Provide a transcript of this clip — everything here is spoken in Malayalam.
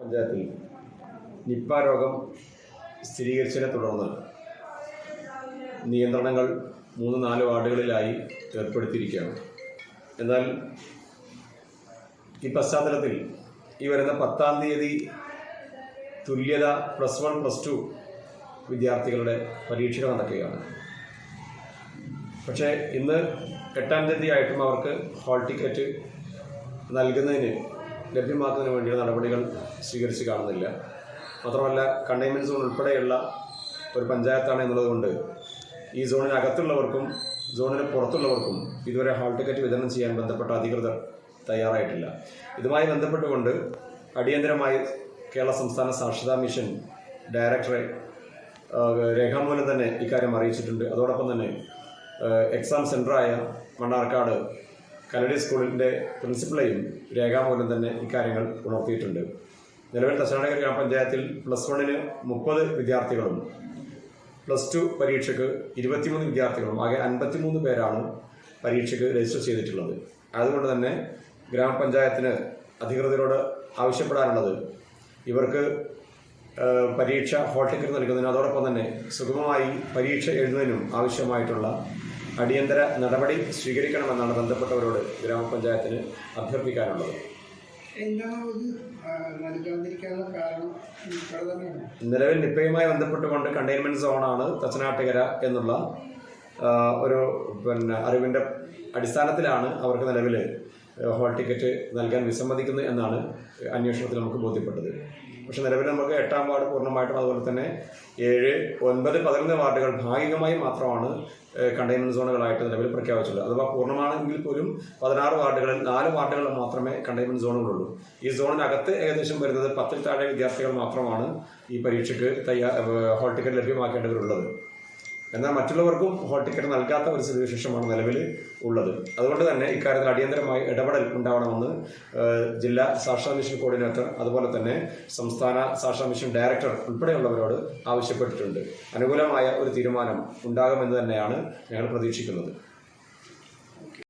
പഞ്ചായത്തിൽ നിപ്പ രോഗം സ്ഥിരീകരിച്ചതിനെ തുടർന്ന് നിയന്ത്രണങ്ങൾ മൂന്ന് നാല് വാർഡുകളിലായി ഏർപ്പെടുത്തിയിരിക്കുകയാണ്. എന്നാൽ ഈ പശ്ചാത്തലത്തിൽ ഈ വരുന്ന പത്താം തീയതി തുല്യത പ്ലസ് വൺ പ്ലസ് ടു വിദ്യാർത്ഥികളുടെ പരീക്ഷകൾ നടക്കുകയാണ്. പക്ഷേ ഇന്ന് എട്ടാം തീയതി ആയിട്ടും അവർക്ക് ഹാൾ ടിക്കറ്റ് നൽകുന്നതിന് ലഭ്യമാക്കുന്നതിന് വേണ്ടിയുള്ള നടപടികൾ സ്വീകരിച്ച് കാണുന്നില്ല. മാത്രമല്ല കണ്ടെയ്ൻമെന്റ് സോൺ ഉൾപ്പെടെയുള്ള ഒരു പഞ്ചായത്താണ് എന്നുള്ളതുകൊണ്ട് ഈ സോണിനകത്തുള്ളവർക്കും സോണിന് പുറത്തുള്ളവർക്കും ഇതുവരെ ഹാൾ ടിക്കറ്റ് വിതരണം ചെയ്യാൻ ബന്ധപ്പെട്ട അധികൃതർ തയ്യാറായിട്ടില്ല. ഇതുമായി ബന്ധപ്പെട്ടുകൊണ്ട് അടിയന്തരമായി കേരള സംസ്ഥാന സാക്ഷരതാ മിഷൻ ഡയറക്ടറെ രേഖാമൂലം തന്നെ ഇക്കാര്യം അറിയിച്ചിട്ടുണ്ട്. അതോടൊപ്പം തന്നെ എക്സാം സെന്ററായ മണ്ണാർക്കാട് കലടി സ്കൂളിന്റെ പ്രിൻസിപ്പളെയും രേഖാമൂലം തന്നെ ഇക്കാര്യങ്ങൾ ഉണർത്തിയിട്ടുണ്ട്. നിലവിൽ തച്ചനാടകര ഗ്രാമപഞ്ചായത്തിൽ പ്ലസ് വണ്ണിന് മുപ്പത് വിദ്യാർത്ഥികളും പ്ലസ് ടു പരീക്ഷയ്ക്ക് ഇരുപത്തിമൂന്ന് വിദ്യാർത്ഥികളും ആകെ അൻപത്തിമൂന്ന് പേരാണ് പരീക്ഷയ്ക്ക് രജിസ്റ്റർ ചെയ്തിട്ടുള്ളത്. അതുകൊണ്ട് തന്നെ ഗ്രാമപഞ്ചായത്തിന് അധികൃതരോട് ആവശ്യപ്പെടാനുള്ളത് ഇവർക്ക് പരീക്ഷ ഹോൾ ടിക്കറ്റ് നൽകുന്നതിനും അതോടൊപ്പം തന്നെ സുഗമമായി പരീക്ഷ എഴുതുന്നതിനും ആവശ്യമായിട്ടുള്ള അടിയന്തര നടപടി സ്വീകരിക്കണമെന്നാണ് ബന്ധപ്പെട്ടവരോട് ഗ്രാമപഞ്ചായത്തിന് അഭ്യർത്ഥിക്കാനുള്ളത്. നിലവിൽ നിപ്പയുമായി ബന്ധപ്പെട്ടുകൊണ്ട് കണ്ടെയ്ൻമെന്റ് സോണാണ് തച്ചനാട്ടുകര എന്നുള്ള ഒരു പിന്നെ അറിവിന്റെ അടിസ്ഥാനത്തിലാണ് അവർക്ക് നിലവിൽ ഹോൾ ടിക്കറ്റ് നൽകാൻ വിസമ്മതിക്കുന്നു എന്നാണ് അന്വേഷണത്തിൽ നമുക്ക് ബോധ്യപ്പെട്ടത്. പക്ഷേ നിലവിൽ നമുക്ക് എട്ടാം വാർഡ് പൂർണമായിട്ടും അതുപോലെ തന്നെ ഏഴ് ഒൻപത് പതിനൊന്ന് വാർഡുകൾ ഭാഗികമായി മാത്രമാണ് കണ്ടെയ്ൻമെന്റ് സോണുകളായിട്ട് നിലവിൽ പ്രഖ്യാപിച്ചുള്ളത് അഥവാ പൂർണമാണെങ്കിൽ പോലും പതിനാറ് വാർഡുകളിൽ നാല് വാർഡുകളിൽ മാത്രമേ കണ്ടെയ്ൻമെന്റ് സോണുകളുള്ളൂ ഈ സോണിനകത്ത് ഏകദേശം വരുന്നത് പത്തിൽ താഴെ വിദ്യാർത്ഥികൾ മാത്രമാണ് ഈ പരീക്ഷയ്ക്ക് തയ്യാ ഹോൾ ടിക്കറ്റ് ലഭ്യമാക്കേണ്ടവരുള്ളത് എന്നാൽ മറ്റുള്ളവർക്കും ഹോൾ ടിക്കറ്റ് നൽകാത്ത ഒരു സ്ഥിതിവിശേഷമാണ് നിലവിൽ ഉള്ളത്. അതുകൊണ്ട് തന്നെ ഇക്കാര്യത്തിൽ അടിയന്തരമായി ഇടപെടൽ ഉണ്ടാവണമെന്ന് ജില്ലാ സാക്ഷാ മിഷൻ കോർഡിനേറ്റർ അതുപോലെ തന്നെ സംസ്ഥാന സാക്ഷാ മിഷൻ ഡയറക്ടർ ഉൾപ്പെടെയുള്ളവരോട് ആവശ്യപ്പെട്ടിട്ടുണ്ട്. അനുകൂലമായ ഒരു തീരുമാനം ഉണ്ടാകുമെന്ന് തന്നെയാണ് ഞങ്ങൾ പ്രതീക്ഷിക്കുന്നത്.